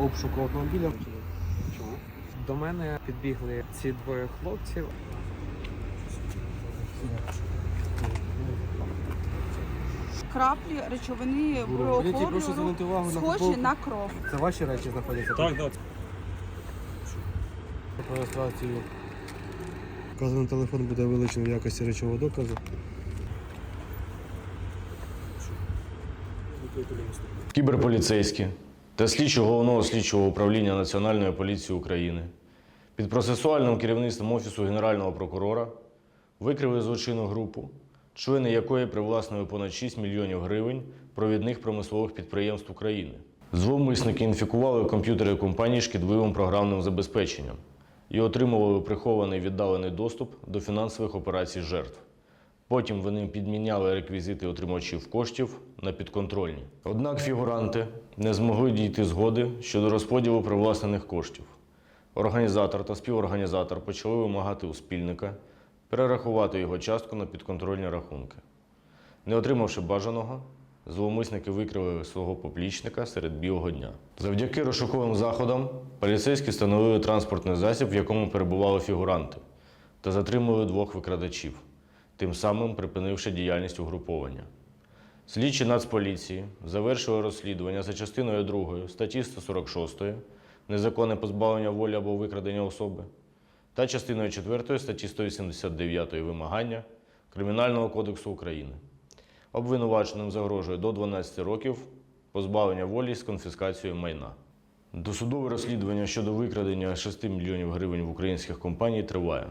обшуку автомобіля. Чому? До мене підбігли ці двоє хлопців. краплі речовини прошу звернути увагу на схожі футболку. на кров. Це ваші речі знаходяться? Так, так. Про реєстрацію. Вказаний телефон буде вилучений в якості речового доказу. Кіберполіцейські та слідчі головного слідчого управління Національної поліції України під процесуальним керівництвом Офісу Генерального прокурора викрили злочинну групу, члени якої привласнили понад 6 мільйонів гривень провідних промислових підприємств України. Зловмисники інфікували комп'ютери компанії шкідливим програмним забезпеченням і отримували прихований віддалений доступ до фінансових операцій жертв. Потім вони підміняли реквізити отримувачів коштів на підконтрольні. Однак фігуранти не змогли дійти згоди щодо розподілу привласнених коштів. Організатор та співорганізатор почали вимагати у спільника перерахувати його частку на підконтрольні рахунки. Не отримавши бажаного, зловмисники викрили свого поплічника серед білого дня. Завдяки розшуковим заходам поліцейські встановили транспортний засіб, в якому перебували фігуранти, та затримали двох викрадачів, тим самим припинивши діяльність угруповання. Слідчі Нацполіції завершили розслідування за частиною 2 статті 146 незаконне позбавлення волі або викрадення особи та частиною 4 статті 189 вимагання Кримінального кодексу України. Обвинуваченим загрожує до 12 років позбавлення волі з конфіскацією майна. Досудове розслідування щодо викрадення 6 мільйонів гривень в українських компаній триває.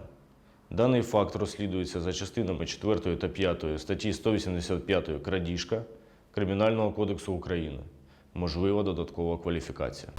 Даний факт розслідується за частинами 4 та 5 статті 185 крадіжка Кримінального кодексу України. Можлива додаткова кваліфікація.